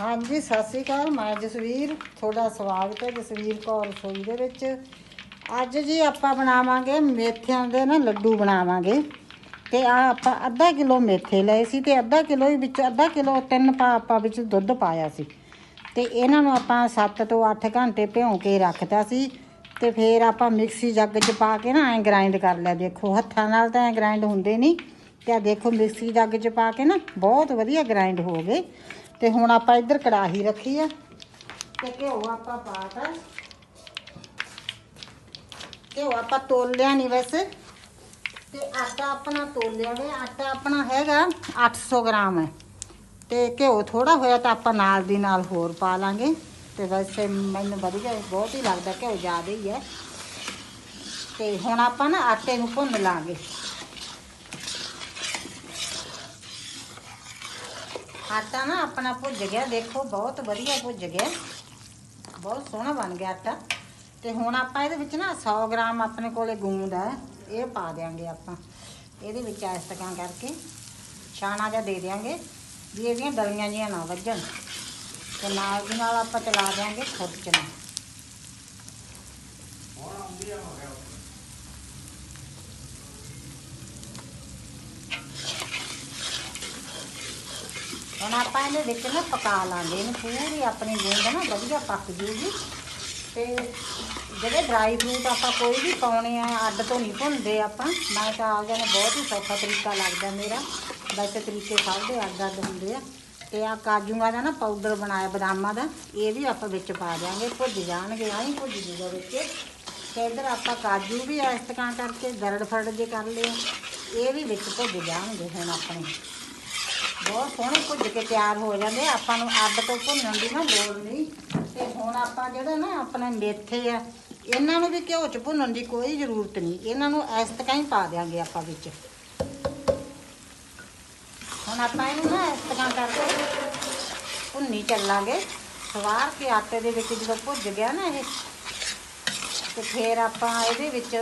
ਹਾਂਜੀ, ਸਤਿ ਸ਼੍ਰੀ ਅਕਾਲ। ਮੈਂ ਜਸਵੀਰ, ਤੁਹਾਡਾ ਸਵਾਗਤ ਹੈ ਜਸਵੀਰ ਕੌਰ ਰਸੋਈ ਦੇ ਵਿੱਚ। ਅੱਜ ਜੀ ਆਪਾਂ ਬਣਾਵਾਂਗੇ ਮੇਥਿਆਂ ਦੇ ਨਾ ਲੱਡੂ ਬਣਾਵਾਂਗੇ। ਤੇ ਆ ਆਪਾਂ ਅੱਧਾ ਕਿਲੋ ਮੇਥੇ ਲਏ ਸੀ ਤੇ ਅੱਧਾ ਕਿਲੋ ਹੀ ਵਿੱਚ, ਅੱਧਾ ਕਿਲੋ ਤਿੰਨ ਪਾ ਆਪਾਂ ਵਿੱਚ ਦੁੱਧ ਪਾਇਆ ਸੀ। ਤੇ ਇਹਨਾਂ ਨੂੰ ਆਪਾਂ 7 ਤੋਂ 8 ਘੰਟੇ ਭਿਉਂ ਕੇ ਰੱਖਤਾ ਸੀ। ਤੇ ਫਿਰ ਆਪਾਂ ਮਿਕਸੀ ਜੱਗ 'ਚ ਪਾ ਕੇ ਨਾ ਐਂ ਗ੍ਰਾਈਂਡ ਕਰ ਲਿਆ। ਦੇਖੋ, ਹੱਥਾਂ ਨਾਲ ਤਾਂ ਐਂ ਗ੍ਰਾਈਂਡ ਹੁੰਦੇ ਨਹੀਂ। ਤੇ ਆਹ ਦੇਖੋ, ਮਿਕਸੀ ਜੱਗ 'ਚ ਪਾ ਕੇ ਨਾ ਬਹੁਤ ਵਧੀਆ ਗ੍ਰਾਈਂਡ ਹੋ ਗਏ। ਤੇ ਹੁਣ ਆਪਾਂ ਇੱਧਰ ਕੜਾਹੀ ਰੱਖੀ ਆ ਤੇ ਘਿਓ ਆਪਾਂ ਪਾਤਾ। ਘਿਓ ਆਪਾਂ ਤੋਲਿਆ ਨਹੀਂ ਵੈਸੇ। ਤੇ ਆਟਾ ਆਪਣਾ ਤੋਲਿਆ ਵੇ ਆਟਾ ਆਪਣਾ ਹੈਗਾ 800 ਗ੍ਰਾਮ। ਹੈ ਤੇ ਘਿਓ ਥੋੜਾ ਹੋਇਆ ਤਾਂ ਆਪਾਂ ਨਾਲ ਦੀ ਨਾਲ ਹੋਰ ਪਾ ਲਾਂਗੇ। ਤੇ ਵੈਸੇ ਮੈਨੂੰ ਵਧੀਆ, ਬਹੁਤ ਹੀ ਲੱਗਦਾ ਘਿਓ ਜ਼ਿਆਦਾ ਹੀ ਹੈ। ਤੇ ਹੁਣ ਆਪਾਂ ਨਾ ਆਟੇ ਨੂੰ ਭੁੰਨ ਲਾਂਗੇ। ਆਟਾ ਨਾ ਆਪਣਾ ਭੁੱਜ ਗਿਆ, ਦੇਖੋ ਬਹੁਤ ਵਧੀਆ ਭੁੱਜ ਗਿਆ। ਬਹੁਤ ਸੋਹਣਾ ਬਣ ਗਿਆ ਆਟਾ। ਤੇ ਹੁਣ ਆਪਾਂ ਇਹਦੇ ਵਿੱਚ ਨਾ 100 ਗ੍ਰਾਮ ਆਪਣੇ ਕੋਲੇ ਗੂੰਦ ਹੈ, ਇਹ ਪਾ ਦਿਆਂਗੇ ਆਪਾਂ। ਇਹਦੇ ਵਿੱਚ ਇਸ ਤਰ੍ਹਾਂ ਕਰਕੇ ਛਾਣਾ ਜਿਹਾ ਦੇ ਦਿਆਂਗੇ, ਵੀ ਇਹਦੀਆਂ ਡਲੀਆਂ ਜੀਆਂ ਨਾ ਵੱਜਣ। ਤੇ ਨਾਲ ਦੀ ਨਾਲ ਆਪਾਂ ਚਲਾ ਦਿਆਂਗੇ ਖੁਰਚਣਾ ਹੁਣ ਹੁਣ ਆਪਾਂ ਇਹਦੇ ਵਿੱਚ ਨਾ ਪਕਾ ਲਾਂਗੇ। ਇਹਨੂੰ ਪੂਰੀ ਆਪਣੀ ਗੂੰਦ ਨਾ ਵਧੀਆ ਪੱਕ ਜੂਗੀ। ਤੇ ਜਿਹੜੇ ਡਰਾਈ ਫਰੂਟ ਆਪਾਂ ਕੋਈ ਵੀ ਪਾਉਣੇ ਆ, ਅੱਡ ਤੋਂ ਨਹੀਂ ਭੁੰਨਦੇ ਆਪਾਂ। ਮੈਂ ਤਾਂ ਆਪ ਜਾਨੇ ਬਹੁਤ ਹੀ ਸੌਖਾ ਤਰੀਕਾ ਲੱਗਦਾ ਮੇਰਾ। ਵੈਸੇ ਤਰੀਕੇ ਸਭ ਦੇ ਅੱਡ ਅੱਡ ਹੁੰਦੇ ਆ। ਤੇ ਆ ਕਾਜੂਆਂ ਦਾ ਨਾ ਪਾਊਡਰ ਬਣਾਇਆ ਬਦਾਮਾਂ ਦਾ, ਇਹ ਵੀ ਆਪਾਂ ਵਿੱਚ ਪਾ ਦਿਆਂਗੇ। ਭੁੱਜ ਜਾਣਗੇ ਆਹੀਂ ਭੁੱਜ ਜੂਗਾ ਵਿੱਚ। ਤੇ ਇੱਧਰ ਆਪਾਂ ਕਾਜੂ ਵੀ ਇਸ ਤਰ੍ਹਾਂ ਕਰਕੇ ਗਰੜ ਫਰੜ ਜੇ ਕਰ ਲਏ ਇਹ ਵੀ ਵਿੱਚ ਭੁੱਜ ਜਾਣਗੇ ਹੁਣ ਆਪਣੇ। ਬਹੁਤ ਸੋਹਣੇ ਭੁੱਜ ਕੇ ਤਿਆਰ ਹੋ ਜਾਂਦੇ ਆਪਾਂ ਨੂੰ ਅੱਡ ਤੋਂ ਭੁੰਨਣ ਦੀ ਨਾ ਲੋੜ ਨਹੀਂ। ਤੇ ਹੁਣ ਆਪਾਂ ਜਿਹੜਾ ਨਾ ਆਪਣੇ ਮੇਥੇ ਆ, ਇਹਨਾਂ ਨੂੰ ਵੀ ਘਿਓ 'ਚ ਭੁੰਨਣ ਦੀ ਕੋਈ ਜ਼ਰੂਰਤ ਨਹੀਂ। ਇਹਨਾਂ ਨੂੰ ਇਸ ਤਰ੍ਹਾਂ ਹੀ ਪਾ ਦਿਆਂਗੇ ਆਪਾਂ ਵਿੱਚ। ਹੁਣ ਆਪਾਂ ਇਹਨੂੰ ਨਾ ਇਸ ਤਰ੍ਹਾਂ ਕਰਕੇ ਭੁੰਨੀ ਚੱਲਾਂਗੇ। ਸਵਾਰ ਕੇ ਆਟੇ ਦੇ ਵਿੱਚ ਜਦੋਂ ਭੁੱਜ ਗਿਆ ਨਾ ਇਹ, ਤੇ ਫਿਰ ਆਪਾਂ ਇਹਦੇ ਵਿੱਚ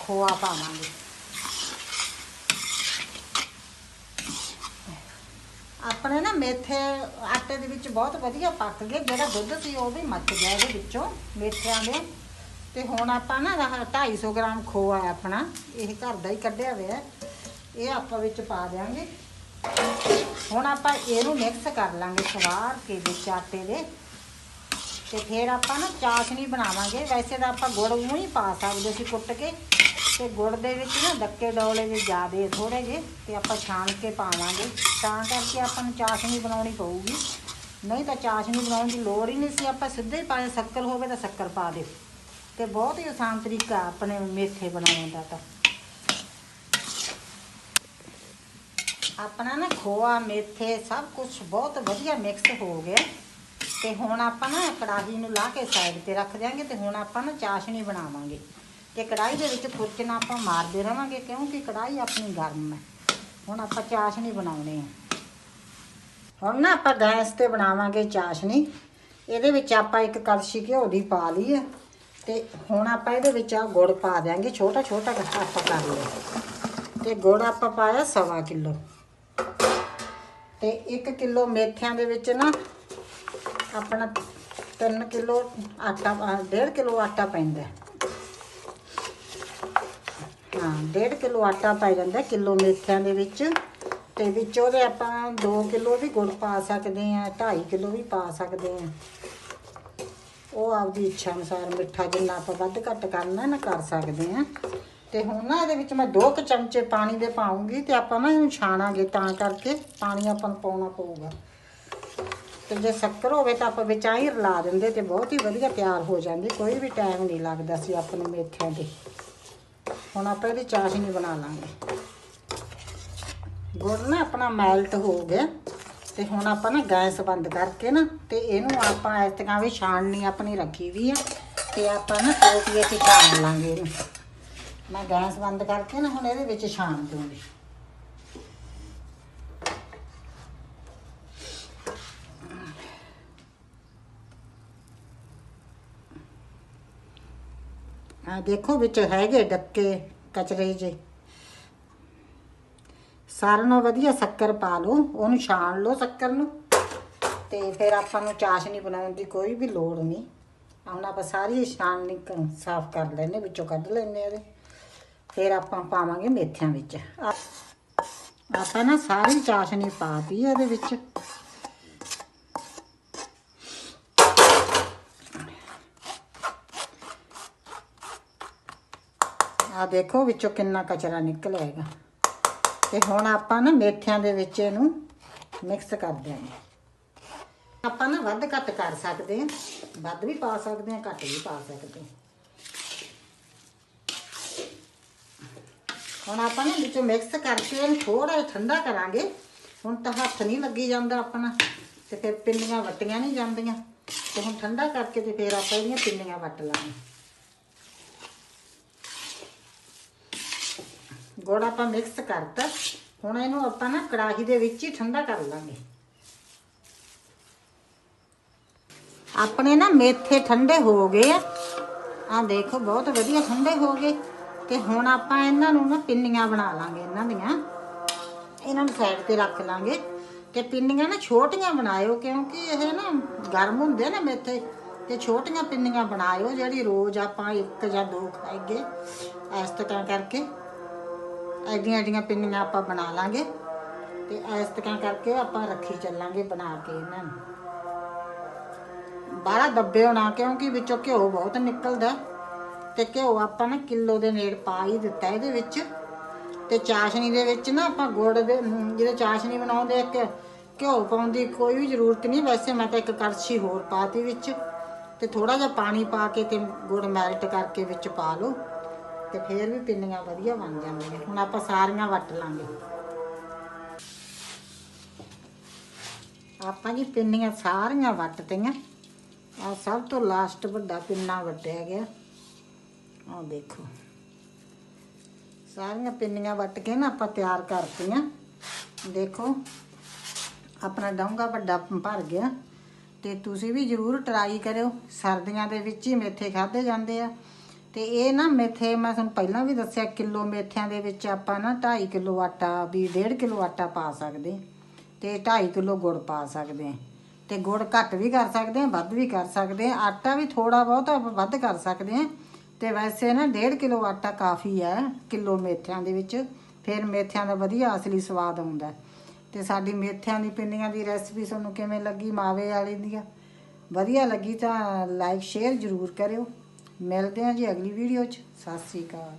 ਖੋਆ ਪਾਵਾਂਗੇ। ਆਪਣੇ ਨਾ ਮੇਥੇ ਆਟੇ ਦੇ ਵਿੱਚ ਬਹੁਤ ਵਧੀਆ ਪੱਕ ਗਏ, ਜਿਹੜਾ ਦੁੱਧ ਸੀ ਉਹ ਵੀ ਮੱਚ ਗਿਆ ਇਹਦੇ ਵਿੱਚੋਂ ਮੇਥਿਆਂ ਦੇ। ਤੇ ਹੁਣ ਆਪਾਂ ਨਾ ਆਹ 250 ਗ੍ਰਾਮ ਖੋਆ ਆਪਣਾ, ਇਹ ਘਰ ਦਾ ਹੀ ਕੱਢਿਆ ਹੋਇਆ ਇਹ ਆਪਾਂ ਵਿੱਚ ਪਾ ਦਿਆਂਗੇ। ਹੁਣ ਆਪਾਂ ਇਹਨੂੰ ਮਿਕਸ ਕਰ ਲਾਂਗੇ ਸਵਾਰ ਕੇ ਵਿੱਚ ਆਟੇ ਦੇ। ਤੇ ਫਿਰ ਆਪਾਂ ਨਾ ਚਾਸ਼ਨੀ ਬਣਾਵਾਂਗੇ। ਵੈਸੇ ਤਾਂ ਆਪਾਂ ਗੁੜ ਨੂੰ ਹੀ ਪਾ ਸਕਦੇ ਸੀ ਕੁੱਟ ਕੇ। ਤੇ ਗੁੜ ਦੇ ਵਿੱਚ ਨਾ ਡੱਕੇ ਡੋਲੇ ਜੇ ਜ਼ਿਆਦੇ ਥੋੜੇ ਜੇ ਤੇ ਆਪਾਂ ਛਾਣ ਕੇ ਪਾਵਾਂਗੇ। ਤਾਂ ਕਰਕੇ ਆਪਾਂ ਨੂੰ ਚਾਸ਼ਨੀ ਬਣਾਉਣੀ ਪਊਗੀ। ਨਹੀਂ ਤਾਂ ਚਾਸ਼ਨੀ ਬਣਾਉਣ ਦੀ ਲੋੜ ਹੀ ਨਹੀਂ ਸੀ। ਆਪਾਂ ਸਿੱਧੇ ਪਾਏ ਸ਼ੱਕਰ ਹੋਵੇ ਤਾਂ ਸ਼ੱਕਰ ਪਾ ਦਿਓ। ਤੇ ਬਹੁਤ ਹੀ ਆਸਾਨ ਤਰੀਕਾ ਆਪਣੇ ਮੇਥੇ ਬਣਾਉਣ ਦਾ ਤਾਂ। ਆਪਣਾ ਨਾ ਖੋਆ, ਮੇਥੇ ਸਭ ਕੁਝ ਬਹੁਤ ਵਧੀਆ ਮਿਕਸ ਹੋ ਗਿਆ। ਤੇ ਹੁਣ ਆਪਾਂ ਨਾ ਕੜਾਹੀ ਨੂੰ ਲਾ ਕੇ ਸਾਈਡ ਤੇ ਰੱਖ ਦਿਆਂਗੇ ਤੇ ਹੁਣ ਆਪਾਂ ਨਾ ਚਾਸ਼ਨੀ ਬਣਾਵਾਂਗੇ। ਤੇ ਕੜਾਹੀ ਦੇ ਵਿੱਚ ਖੁਰਚਣਾ ਆਪਾਂ ਮਾਰਦੇ ਰਵਾਂਗੇ, ਕਿਉਂਕਿ ਕੜਾਹੀ ਆਪਣੀ ਗਰਮ ਹੈ। ਹੁਣ ਆਪਾਂ ਚਾਸ਼ਨੀ ਬਣਾਉਣੀ ਹੈ। ਹੁਣ ਨਾ ਆਪਾਂ ਗੈਸ ਤੇ ਬਣਾਵਾਂਗੇ ਚਾਸ਼ਨੀ। ਇਹਦੇ ਵਿੱਚ ਆਪਾਂ ਇੱਕ ਕੜਛੀ ਘਿਓ ਦੀ ਪਾ ਲਈ ਹੈ ਤੇ ਹੁਣ ਆਪਾਂ ਇਹਦੇ ਵਿੱਚ ਆ ਗੁੜ ਪਾ ਦਿਆਂਗੇ ਛੋਟਾ ਛੋਟਾ ਕੱਟਾ ਆਪਾਂ ਕਰ ਲਿਆ। ਤੇ ਗੁੜ ਆਪਾਂ ਪਾਇਆ ਸਵਾ ਕਿਲੋ। ਤੇ 1 ਕਿਲੋ ਮੇਥਿਆਂ ਦੇ ਵਿੱਚ ਨਾ ਆਪਣਾ 3 ਕਿਲੋ ਆਟਾ 1.5 ਕਿਲੋ ਆਟਾ ਪੈਂਦਾ 1.5 ਕਿਲੋ ਆਟਾ ਪੈ ਜਾਂਦਾ ਕਿਲੋ ਮੇਥਿਆਂ ਦੇ ਵਿੱਚ। ਤੇ ਵਿੱਚ ਉਹਦੇ ਆਪਾਂ 2 ਕਿਲੋ ਵੀ ਗੁੜ ਪਾ ਸਕਦੇ ਆ 2.5 ਕਿਲੋ ਵੀ ਪਾ ਸਕਦੇ ਆ ਉਹ ਆਪਦੀ ਇੱਛਾ ਅਨੁਸਾਰ ਮਿੱਠਾ ਜਿੰਨਾ ਆਪਾਂ ਵੱਧ ਘੱਟ ਕਰਨਾ ਨਾ ਕਰ ਸਕਦੇ ਆ ਤੇ ਹੁਣ ਨਾ ਇਹਦੇ ਵਿੱਚ ਮੈਂ 2 ਕੁ ਚਮਚੇ ਪਾਣੀ ਦੇ ਪਾਉਂਗੀ ਤੇ ਆਪਾਂ ਨਾ ਇਹਨੂੰ ਛਾਣਾਂਗੇ ਤਾਂ ਕਰਕੇ ਪਾਣੀ ਆਪਾਂ ਨੂੰ ਪਾਉਣਾ ਪਊਗਾ। ਤੇ ਜੇ ਸ਼ੱਕਰ ਹੋਵੇ ਤਾਂ ਆਪਾਂ ਵਿੱਚ ਆਹੀ ਰਲਾ ਦਿੰਦੇ ਤੇ ਬਹੁਤ ਹੀ ਵਧੀਆ ਤਿਆਰ ਹੋ ਜਾਂਦੀ, ਕੋਈ ਵੀ ਟਾਈਮ ਨਹੀਂ ਲੱਗਦਾ ਸੀ ਆਪਣੇ ਮੇਥਿਆਂ ਦੇ। ਹੁਣ ਆਪਾਂ ਇਹਦੀ ਚਾਸ਼ਨੀ ਬਣਾ ਲਾਂਗੇ। ਗੁੜ ਨਾ ਆਪਣਾ ਮੈਲਟ ਹੋ ਗਿਆ ਤੇ ਹੁਣ ਆਪਾਂ ਨਾ ਗੈਸ ਬੰਦ ਕਰਕੇ ਨਾ ਤੇ ਇਹਨੂੰ ਆਪਾਂ ਇਸ ਤਰ੍ਹਾਂ ਵੀ ਛਾਣਨੀ ਆਪਣੀ ਰੱਖੀ ਵੀ ਆ ਤੇ ਆਪਾਂ ਨਾ ਟੋਪੀਏ 'ਚ ਛਾਣ ਲਾਂਗੇ ਇਹਨੂੰ। ਮੈਂ ਗੈਸ ਬੰਦ ਕਰਕੇ ਨਾ ਹੁਣ ਇਹਦੇ ਵਿੱਚ ਛਾਣ ਦੂੰਗੀ। ਆ ਦੇਖੋ ਵਿੱਚ ਹੈਗੇ ਡੱਕੇ ਕਚਰੇ ਜੇ। ਸਾਰਿਆਂ ਨਾਲੋਂ ਵਧੀਆ ਸ਼ੱਕਰ ਪਾ ਲਓ, ਉਹਨੂੰ ਛਾਣ ਲਓ ਸ਼ੱਕਰ ਨੂੰ। ਤੇ ਫਿਰ ਆਪਾਂ ਨੂੰ ਚਾਸ਼ਨੀ ਬਣਾਉਣ ਦੀ ਕੋਈ ਵੀ ਲੋੜ ਨਹੀਂ। ਹੁਣ ਆਪਾਂ ਸਾਰੀ ਛਾਣਨੀ ਸਾਫ਼ ਕਰ ਲੈਨੇ ਵਿੱਚੋਂ ਕੱਢ ਲੈਨੇ ਇਹਦੇ। ਫਿਰ ਆਪਾਂ ਪਾਵਾਂਗੇ ਮੇਥਿਆਂ ਵਿੱਚ। ਆ- ਆਪਾਂ ਨਾ ਸਾਰੀ ਚਾਸ਼ਨੀ ਪਾਤੀ ਇਹਦੇ ਵਿੱਚ। ਆ ਦੇਖੋ ਵਿੱਚੋਂ ਕਿੰਨਾ ਕਚਰਾ ਨਿਕਲ ਹੈਗਾ ਤੇ ਹੁਣ ਆਪਾਂ ਨਾ ਮੇਥਿਆਂ ਦੇ ਵਿੱਚ ਇਹਨੂੰ ਮਿਕਸ ਕਰ ਦਿਆਂਗੇ। ਆਪਾਂ ਨਾ ਵੱਧ ਘੱਟ ਕਰ ਸਕਦੇ ਹਾਂ। ਵੱਧ ਵੀ ਪਾ ਸਕਦੇ ਹਾਂ, ਘੱਟ ਵੀ ਪਾ ਸਕਦੇ ਹਾਂ। ਹੁਣ ਆਪਾਂ ਨਾ ਵਿੱਚੋਂ ਮਿਕਸ ਕਰਕੇ ਇਹਨੂੰ ਥੋੜਾ ਜਿਹਾ ਠੰਡਾ ਕਰਾਂਗੇ। ਹੁਣ ਤਾਂ ਹੱਥ ਨਹੀਂ ਲੱਗੀ ਜਾਂਦਾ ਆਪਣਾ, ਤੇ ਫਿਰ ਪਿੰਨੀਆਂ ਵੱਟੀਆਂ ਨਹੀਂ ਜਾਂਦੀਆਂ। ਤੇ ਹੁਣ ਠੰਡਾ ਕਰਕੇ ਤੇ ਫਿਰ ਆਪਾਂ ਇਹਦੀਆਂ ਪਿੰਨੀਆਂ ਵੱਟ ਲਾਂਗੇ। ਗੁੜ ਆਪਾਂ ਮਿਕਸ ਕਰਤਾ। ਹੁਣ ਇਹਨੂੰ ਆਪਾਂ ਨਾ ਕੜਾਹੀ ਦੇ ਵਿੱਚ ਹੀ ਠੰਡਾ ਕਰ ਲਾਂਗੇ। ਆਪਣੇ ਨਾ ਮੇਥੇ ਠੰਡੇ ਹੋ ਗਏ ਆ। ਆ ਦੇਖੋ, ਬਹੁਤ ਵਧੀਆ ਠੰਡੇ ਹੋ ਗਏ। ਤੇ ਹੁਣ ਆਪਾਂ ਇਹਨਾਂ ਨੂੰ ਨਾ ਪਿੰਨੀਆਂ ਬਣਾ ਲਾਂਗੇ, ਇਹਨਾਂ ਦੀਆਂ। ਇਹਨਾਂ ਨੂੰ ਸਾਈਡ ਤੇ ਰੱਖ ਲਾਂਗੇ। ਤੇ ਪਿੰਨੀਆਂ ਨਾ ਛੋਟੀਆਂ ਬਣਾਇਓ, ਕਿਉਂਕਿ ਇਹ ਨਾ ਗਰਮ ਹੁੰਦੇ ਨਾ ਮੇਥੇ। ਤੇ ਛੋਟੀਆਂ ਪਿੰਨੀਆਂ ਬਣਾਇਓ, ਜਿਹੜੀ ਰੋਜ਼ ਆਪਾਂ ਇੱਕ ਜਾਂ ਦੋ ਖਾਈਏ। ਇਸ ਤਰ੍ਹਾਂ ਕਰਕੇ। ਐਡੀਆਂ ਐਡੀਆਂ ਪਿੰਨੀਆਂ ਆਪਾਂ ਬਣਾ ਲਾਂਗੇ ਤੇ ਇਸ ਤਰ੍ਹਾਂ ਕਰਕੇ ਆਪਾਂ ਰੱਖੀ ਚੱਲਾਂਗੇ ਬਣਾ ਕੇ ਇਹਨਾਂ ਨੂੰ। ਬਾਹਲਾ ਦੱਬੇ ਹੋਣਾ ਕਿਉਂਕਿ ਵਿੱਚੋਂ ਘਿਓ ਬਹੁਤ ਨਿਕਲਦਾ ਤੇ ਘਿਓ ਆਪਾਂ ਨਾ ਕਿਲੋ ਦੇ ਨੇੜ ਪਾ ਹੀ ਦਿੱਤਾ ਇਹਦੇ ਵਿੱਚ। ਤੇ ਚਾਸ਼ਨੀ ਦੇ ਵਿੱਚ ਨਾ ਆਪਾਂ ਗੁੜ ਦੇ ਅਮ, ਜਿਹੜੇ ਚਾਸ਼ਨੀ ਬਣਾਉਂਦੇ ਇੱਕ ਘਿਓ ਪਾਉਣ ਦੀ ਕੋਈ ਵੀ ਜ਼ਰੂਰਤ ਨਹੀਂ। ਵੈਸੇ ਮੈਂ ਤਾਂ ਇੱਕ ਕੜਛੀ ਹੋਰ ਪਾਤੀ ਵਿੱਚ ਤੇ ਥੋੜਾ ਜਿਹਾ ਪਾਣੀ ਪਾ ਕੇ ਤੇ ਗੁੜ ਮੈਲਟ ਕਰਕੇ ਵਿੱਚ ਪਾ ਲਓ। ਤੇ ਫੇਰ ਵੀ ਪਿੰਨੀਆਂ ਵਧੀਆ ਬਣ ਜਾਂਦੀਆਂ। ਹੁਣ ਆਪਾਂ ਸਾਰੀਆਂ ਵੱਟ ਲਾਂਗੇ। ਆਪਾਂ ਜੀ ਪਿੰਨੀਆਂ ਸਾਰੀਆਂ ਵੱਟਤੀਆਂ ਆ ਸਭ ਤੋਂ ਲਾਸਟ ਵੱਡਾ ਪਿੰਨਾ ਵੱਟਿਆ ਗਿਆ। ਆਹ ਦੇਖੋ। ਸਾਰੀਆਂ ਪਿੰਨੀਆਂ ਵੱਟ ਕੇ ਨਾ ਆਪਾਂ ਤਿਆਰ ਕਰਤੀਆਂ। ਦੇਖੋ, ਆਪਣਾ ਡੋਂਗਾ ਵੱਡਾ ਭਰ ਗਿਆ। ਤੇ ਤੁਸੀਂ ਵੀ ਜ਼ਰੂਰ ਟਰਾਈ ਕਰਿਓ। ਸਰਦੀਆਂ ਦੇ ਵਿੱਚ ਹੀ ਮੇਥੇ ਖਾਦੇ ਜਾਂਦੇ ਆ। ਤੇ ਇਹ ਨਾ ਮੇਥੇ, ਮੈਂ ਤੁਹਾਨੂੰ ਪਹਿਲਾਂ ਵੀ ਦੱਸਿਆ, ਕਿਲੋ ਮੇਥਿਆਂ ਦੇ ਵਿੱਚ ਆਪਾਂ ਨਾ 2.5 ਕਿਲੋ ਆਟਾ, ਵੀ 1.5 ਕਿਲੋ ਆਟਾ ਪਾ ਸਕਦੇ ਹਾਂ ਤੇ 2.5 ਕਿਲੋ ਗੁੜ ਪਾ ਸਕਦੇ ਹਾਂ ਤੇ ਗੁੜ ਘੱਟ ਵੀ ਕਰ ਸਕਦੇ ਹਾਂ, ਵੱਧ ਵੀ ਕਰ ਸਕਦੇ ਹਾਂ, ਆਟਾ ਵੀ ਥੋੜਾ ਬਹੁਤ ਆਪਾਂ ਵੱਧ ਕਰ ਸਕਦੇ ਹਾਂ ਤੇ ਵੈਸੇ ਨਾ 1.5 ਕਿਲੋ ਆਟਾ ਕਾਫੀ ਹੈ ਕਿਲੋ ਮੇਥਿਆਂ ਦੇ ਵਿੱਚ, ਫਿਰ ਮੇਥਿਆਂ ਦਾ ਵਧੀਆ ਅਸਲੀ ਸਵਾਦ ਆਉਂਦਾ ਹੈ। ਤੇ ਸਾਡੀ ਮੇਥਿਆਂ ਦੀ ਪਿੰਨੀਆਂ ਦੀ ਰੈਸਪੀ ਤੁਹਾਨੂੰ ਕਿਵੇਂ ਲੱਗੀ, ਮਾਵੇ ਵਾਲੀ ਦੀ ਵਧੀਆ ਲੱਗੀ ਤਾਂ ਲਾਈਕ, ਸ਼ੇਅਰ ਜ਼ਰੂਰ ਕਰਿਓ ਮਿਲਦੇ ਹਾਂ ਜੀ ਅਗਲੀ ਵੀਡੀਓ 'ਚ। ਸਤਿ ਸ੍ਰੀ ਅਕਾਲ।